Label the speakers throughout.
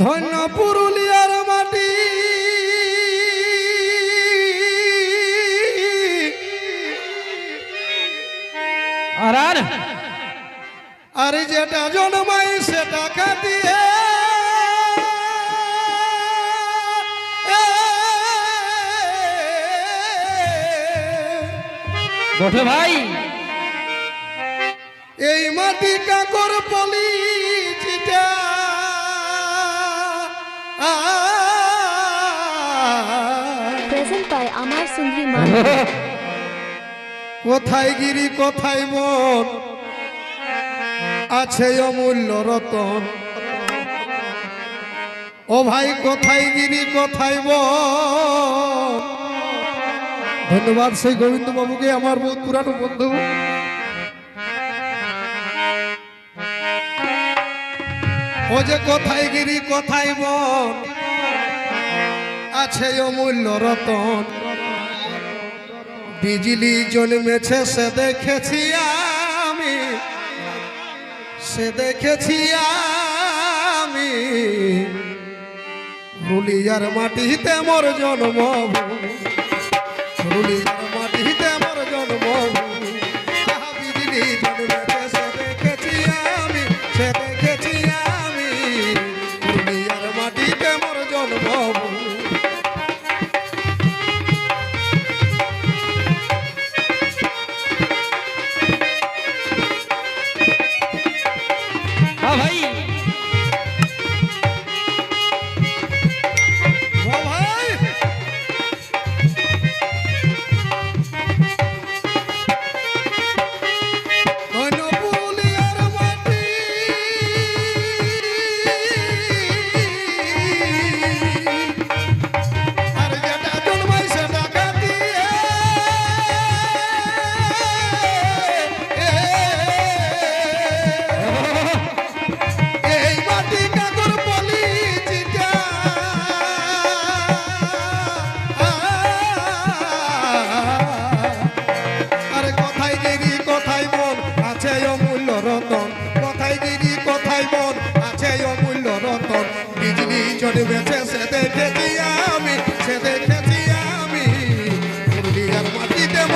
Speaker 1: ধন্য পুরুলিয়ার মাটি।
Speaker 2: আর আর?
Speaker 1: আর যেটা জন্মাই সেটা কাটিয়ে
Speaker 2: বটে ভাই।
Speaker 1: এই মাটি কাকর
Speaker 3: Present by Amar Sundri Man.
Speaker 1: কোথায় গিরি, কোথায় মন? আছে অমূল্য রতন। ও ভাই, কোথায় গিরি, কোথায় মন? ধন্যবাদ সেই গোবিন্দ বাবুকে আমার বহুত পুরানো বন্ধু। ও যে কোথায় গিরি, কোথায় মন? আছে অমূল্য রতন। বিজলি জন্মেছে, সে দেখেছি আমি। সে দেখেছি আমি। রুলিয়ার মাটিতে মোর জন্ম রুলিয়ার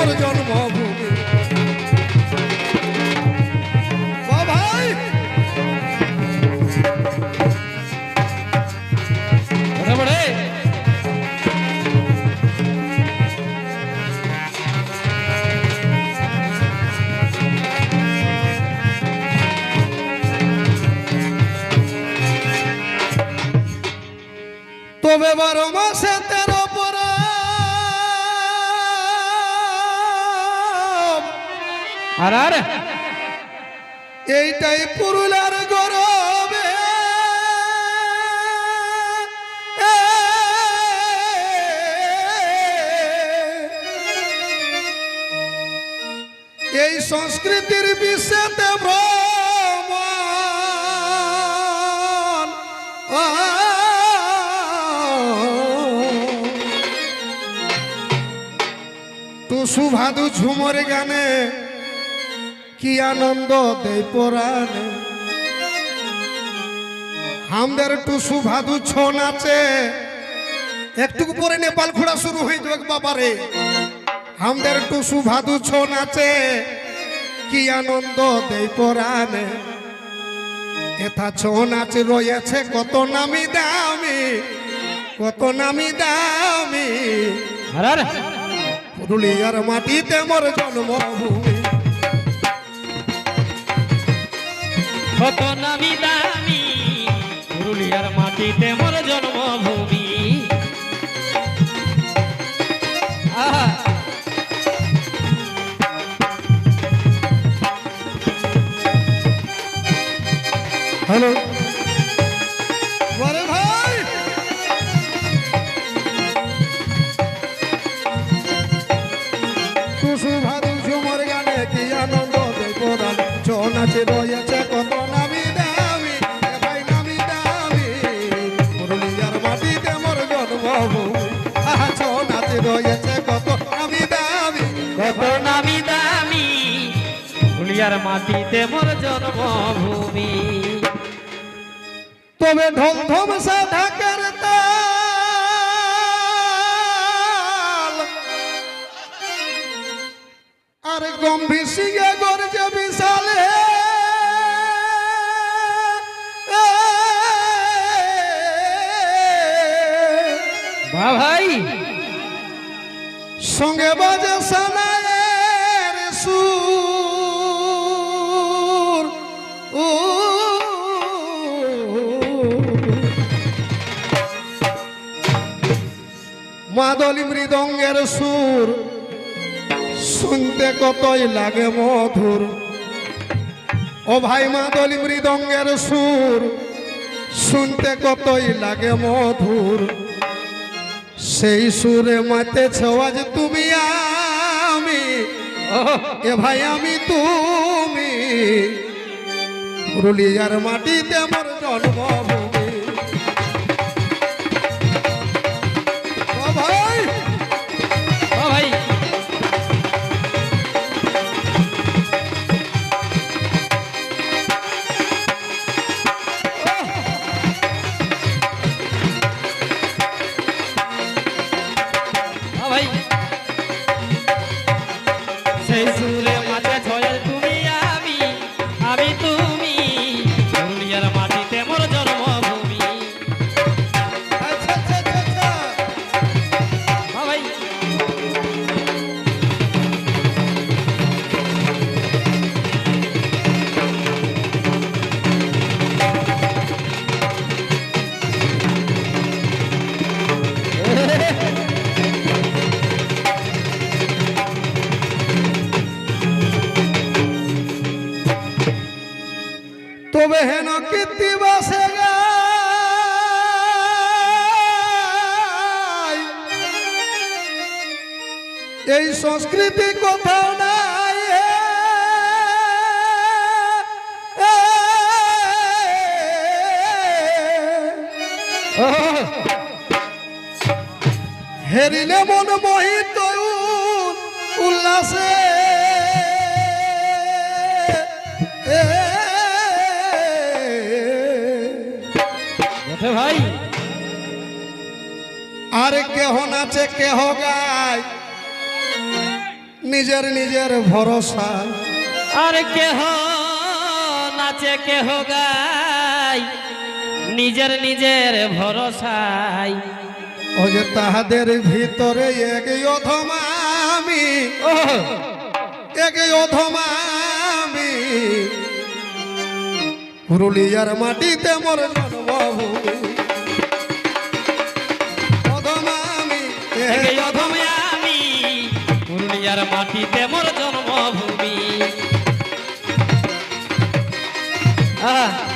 Speaker 1: মাটিতে আর। এইটাই পুরুলার গরবে এই সংস্কৃতির বিশেতে ভ্রমণ। টুসু ভাদু ঝুমর গানে কি আনন্দ দেয় পরাণে? আমাদের টুসু ভাদু ছ নাচে একটু পরে নেপাল ঘোড়া শুরু হয়ে যাবে বাবারে আমাদের টুসু ভাদু ছ নাচে কি আনন্দ দেয় পরাণে? এথা ছ নাচ রয়েছে কত নামি দামি কত নামি দামি। পুরুলিয়ার মাটিতে মোর জন্মভূমি।
Speaker 2: কত নামি দামি পুরুলিয়ার মাটিতে মোর জন্মভূমি।
Speaker 1: হ্যালো। কত নামি দামি পুরুলিয়ার মাটিতে মোর জন্মভূমি। তবে ধম ধম সাধা করতা আর গম্ভীর সিংহে গর্জে মাদলি মৃদঙ্গের সুর। শুনতে কতই লাগে মধুর। ও ভাই মাদলি মৃদঙ্গের সুর, শুনতে কতই লাগে মধুর। সেই সুরে মাতেছ আজ তুমি আমি, এ ভাই আমি তুমি। পুরুলিয়ার মাটিতে আমার জন্মভূমি। ভাই।
Speaker 2: সেই সুরে
Speaker 1: সংস্কৃতি কোথাও নাই। হেরিলে মন মোহিত উল- উল্লাসে
Speaker 2: ভাই।
Speaker 1: আর কেহ নাচে কেহ গায়। নিজের নিজের ভরসা।
Speaker 2: আর কেহ নাচে কেহ গাই নিজের নিজের ভরসায়।
Speaker 1: ও যে তাহাদের ভিতরে এক অধমা আমি
Speaker 2: ও
Speaker 1: এক অধমা আমি। পুরুলিয়ার মাটিতে মোর জন্মভূমি।
Speaker 2: পুরুলিয়ার মাটিতে মোর জন্মভূমি। আহ